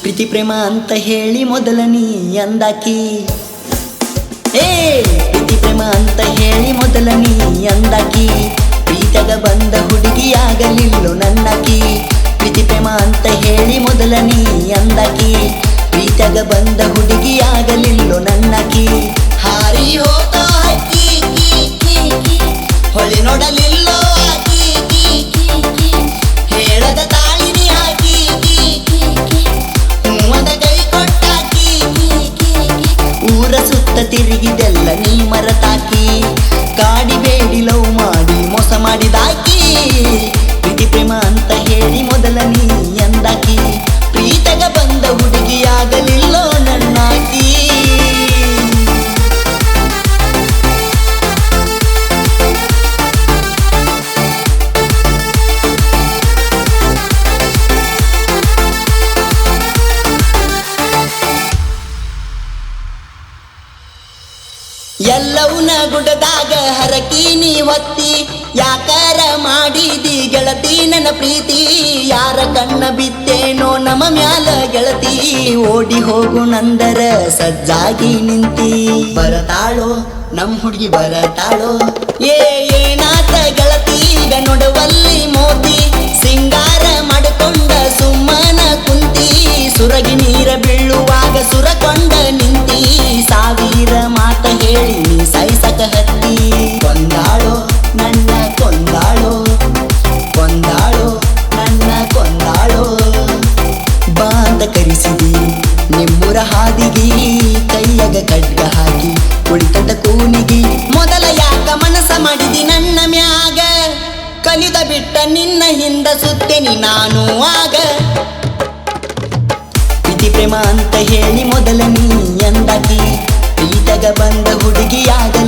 ಪ್ರೀತಿ ಪ್ರೇಮ ಅಂತ ಹೇಳಿ ಮೊದಲ ನೀ ಅಂದಾಕಿ. ಏ, ಪ್ರೀತಿ ಪ್ರೇಮ ಅಂತ ಹೇಳಿ ಮೊದಲ ನೀ ಅಂದಾಕಿ. ಪ್ರೀತಗ ಬಂದ ಹುಡುಗಿಯಾಗಲಿಲ್ಲೋ ನನ್ನಕಿ. ಪ್ರೀತಿ ಪ್ರೇಮ ಅಂತ ಹೇಳಿ ಮೊದಲ ನೀ ಅಂದಾಕಿ. ಪ್ರೀತಗ ಬಂದ ಹುಡುಗಿಯಾಗಲಿಲ್ಲೋ ನನ್ನಕಿ. ಹೇಳಿ ಮೊದಲ ನೀ ಎಂದಾಕಿ. ಪ್ರೀತಗ ಬಂದ ಹುಡುಗಿಯಾಗಲಿಲ್ಲೋ ನನ್ನಾಕಿ. ಎಲ್ಲವನ್ನ ಗುಡ್ಡದಾಗ ಹರಕಿ ನೀ ಹೊತ್ತಿ ಯಾಕಾರ ಮಾಡಿದಿ ಗೆಳತಿ ನನ್ನ ಪ್ರೀತಿ? ಯಾರ ಕಣ್ಣ ಬಿತ್ತೇನೋ ನಮ್ಮ ಮ್ಯಾಲ ಗೆಳತಿ? ಓಡಿ ಹೋಗು ನಂದರ ಸಜ್ಜಾಗಿ ನಿಂತಿ. ಬರತಾಳೋ, ನಮ್ ಹುಡುಗಿ ಬರತಾಳೋ? ಏ, ಏನಾತ ಗೆಳತಿ, ಈಗ ನೋಡುವಲ್ಲಿ ಮೋತಿ. ಸಿಂಗಾರ ನಿನ್ನ ಹಿಂದ ಸುತ್ತೇನಿ ನಾನು ಆಗ. ಪ್ರೀತಿ ಪ್ರೇಮ ಅಂತ ಹೇಳಿ ಮೊದಲ ನೀ ಎಂದಾಗಿ ಪ್ರೀತಗ ಬಂದ ಹುಡುಗಿಯಾಗಲಿಲ್ಲೋ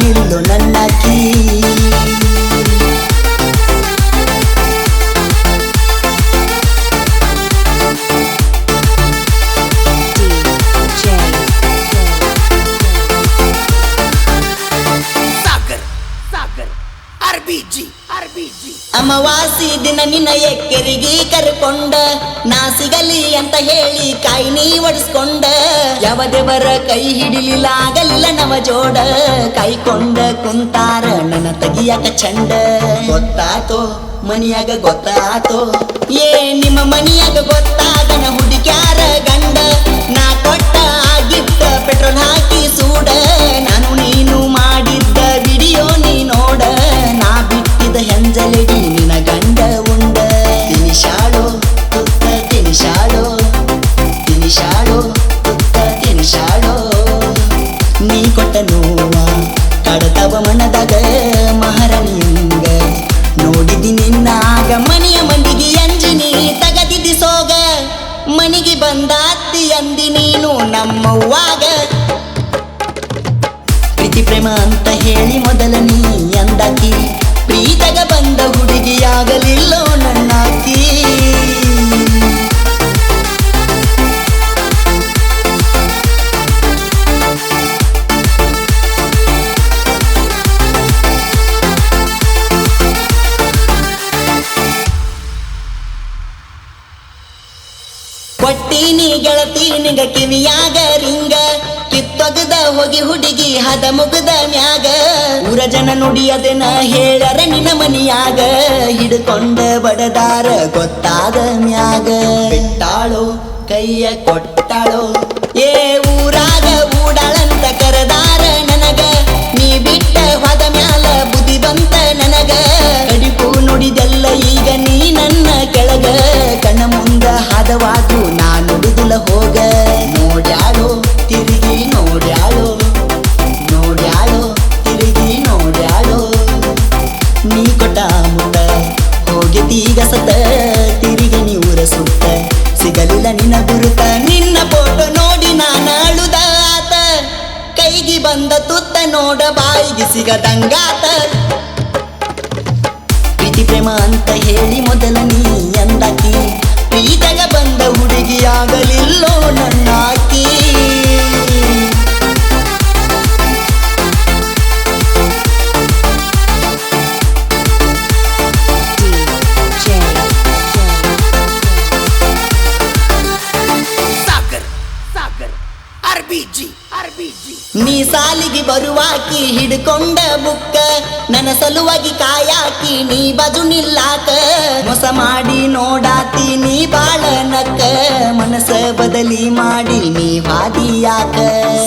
ಅಮಾವಾಸಿ ದಿನ ನಿನ್ನ ಎಕ್ಕೆರಿಗೆ ಕರ್ಕೊಂಡ. ನಾ ಸಿಗಲಿ ಅಂತ ಹೇಳಿ ಕಾಯಿ ನೀ ಒಡಿಸ್ಕೊಂಡ. ಯಾವ ದೇವರ ಕೈ ಹಿಡಿಲಿಲ್ಲ ಆಗಲಿಲ್ಲ ನವ ಜೋಡ ಕೈಕೊಂಡ ಕುಂತಾರ ನನ್ನ ತಗಿಯಾಕ ಚಂಡ. ಗೊತ್ತಾತೋ ಮನಿಯಾಗ ಗೊತ್ತಾತೋ. ಏ, ನಿಮ್ಮ ಮನಿಯಾಗ ಗೊತ್ತಾಗನ ಅತ್ತಿ ಅಂದಿ ನೀನು ನಮ್ಮವ್ವಾಗ. ಪ್ರೀತಿ ಪ್ರೇಮ ಅಂತ ಹೇಳಿ ಮೊದಲ ನೀ ಅಂದಾಕಿ. ಪ್ರೀತಗ ಬಂದ ಹುಡುಗಿಯಾಗಲಿಲ್ಲೋ ನನ್ನಾಕಿ. ಗೆಳತಿ ಕಿವಿಯಾಗ ರಿಂಗ, ಕಿತ್ತೊಗದ ಹೋಗಿ ಹುಡುಗಿ ಹದ ಮುಗದ ಮ್ಯಾಗ. ಊರ ಜನ ನುಡಿಯದನ ಹೇಳರ ನಿನ್ನ ಮನಿಯಾಗ. ಹಿಡ್ಕೊಂಡ ಬಡದಾರ ಗೊತ್ತಾದ ಮ್ಯಾಗ. ಬಿಟ್ಟಾಳೋ, ಕೈಯ ಕೊಟ್ಟಾಳೋ, ಏ ಮುಂದ ನಾನು ಬಿಡುಲ ಹೋಗ ನೋಡ್ಯಾಳು, ತಿರುಗಿ ನೋಡ್ಯಾಳು. ನೋಡ್ಯಾಳು, ತಿರುಗಿ ನೋಡ್ಯಾಳು. ನೀ ಕೊಟ್ಟ ಮುಟ್ಟ ಹೋಗಿ ಈಗ ಸತ ತಿರುಗಿ ನೀ ಊರ ಸುತ್ತ. ಸಿಗಲಿಲ್ಲ ನಿನ್ನ ಗುರುತ. ನಿನ್ನ ಫೋಟೋ ನೋಡಿ ನಾನು ಅಳುದ ಆತ. ಕೈಗೆ ಬಂದ ತುತ್ತ ನೋಡ ಬಾಯಿಗೆ ಸಿಗದಂಗಾತ ಪ್ರೀತಿ, ಪ್ರೇಮ ಅಂತ ಹೇಳಿ ಮೊದಲ ನೀ ಅಂದಾಕಿ ಪ್ರೀತಗ ಬಂದ ಹುಡುಗಿಯಾಗಲಿಲ್ಲೋ ನನ್ನಾಕಿ ನೀ ಸಾಲಿಗೆ ಬರುವಾಕಿ ಹಿಡ್ಕೊಂಡ ಬುಕ್ಕ ನನ್ನ ಸಲುವಾಗಿ ಕಾಯಾಕಿ ನೀ ಬಜು ನಿಲ್ಲಾಕ. ಮೋಸ ಮಾಡಿ ನೋಡಾತಿ ನೀ ಬಾಳ ನಕ್ಕ, ಮನಸ ಬದಲಿ ಮಾಡಿ ನೀ ವಾದಿಯಾಕ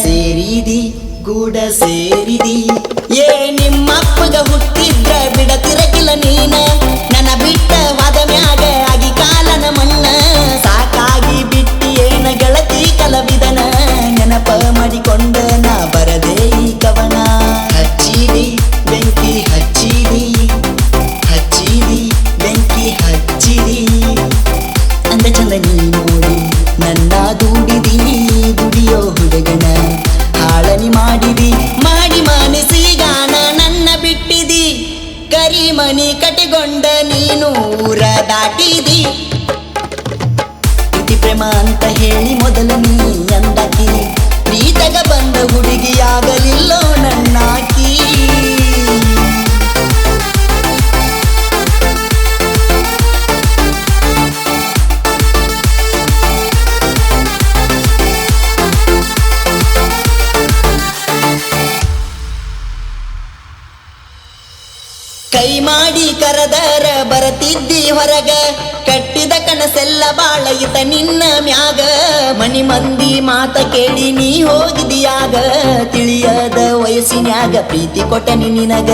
ಸೇರಿದಿ, ಕೂಡ ಸೇರಿದಿ, ಏ ನಿಮ್ಮಪ್ಪಗ ಹುಟ್ಟಿದ್ರ ಬಿಡತಿರಕಿಲ್ಲ ನೀನ. ನೆನಪ ಮಾಡಿಕೊಂಡ ನಾ ಬರದೆ ಈ ಕವನ. ಹಚ್ಚಿದಿ, ಬೆಂಕಿ ಹಚ್ಚೀರಿ ಹಚ್ಚೀರಿ ಬೆಂಕಿ ಹಚ್ಚಿರಿ ಅಂದ ಚಂದ ನೀ ನೋಡಿ, ನನ್ನ ದುಡಿದಿ, ದುಡಿಯೋ ಹುಡುಗನ. ಹಾಳನಿ ಮಾಡಿದಿ, ಮಾಡಿ ಮಾನಸಿಗಾನ ನನ್ನ ಬಿಟ್ಟಿದಿ. ಕರಿಮನಿ ಕಟ್ಟಿಕೊಂಡ ನೀನು ಊರ ದಾಟಿದಿ. ಕೈ ಮಾಡಿ ಕರದರ ಬರತಿದ್ದಿ ಹೊರಗ, ಕಟ್ಟಿದ ಕನಸೆಲ್ಲ ಬಾಳಯಿತ ನಿನ್ನ ಮ್ಯಾಗ. ಮನಿ ಮಂದಿ ಮಾತ ಕೇಳಿ ನೀ ಹೋಗಿದಿಯಾಗ, ತಿಳಿಯದ ವಯಸ್ಸಿನ್ಯಾಗ ಪ್ರೀತಿ ಕೊಟ್ಟನಿ ನಿನಗ.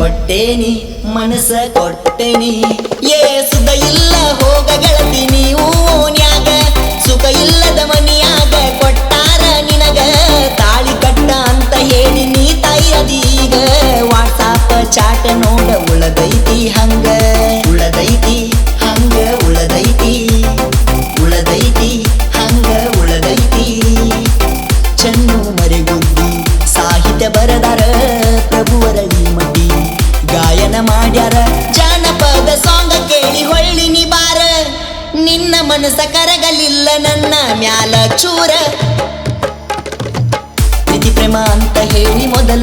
ಕೊಟ್ಟೇನಿ, ಮನಸ ಕೊಟ್ಟೇನಿ. ಏ, ಸುಖ ಇಲ್ಲ ಹೋಗ ಗೆಳತಿ ನೀವು ಸುಖ ಇಲ್ಲದ ಮನಿಯಾಗ ಸಾಹಿತ್ಯ ಬರದಾರ ಪ್ರಭುವರಳಿ ಮಡಿ ಗಾಯನ ಮಾಡ್ಯಾರ ಜಾನಪದ ಸಾಂಗ ಕೇಳಿ ಹೊಳ್ಳಿ ನಿಬಾರ. ನಿನ್ನ ಮನಸ ಕರಗಲಿಲ್ಲ ನನ್ನ ಮ್ಯಾಲ ಚೂರ. ಪ್ರೇಮ ಅಂತ ಹೇಳಿ ಮೊದಲ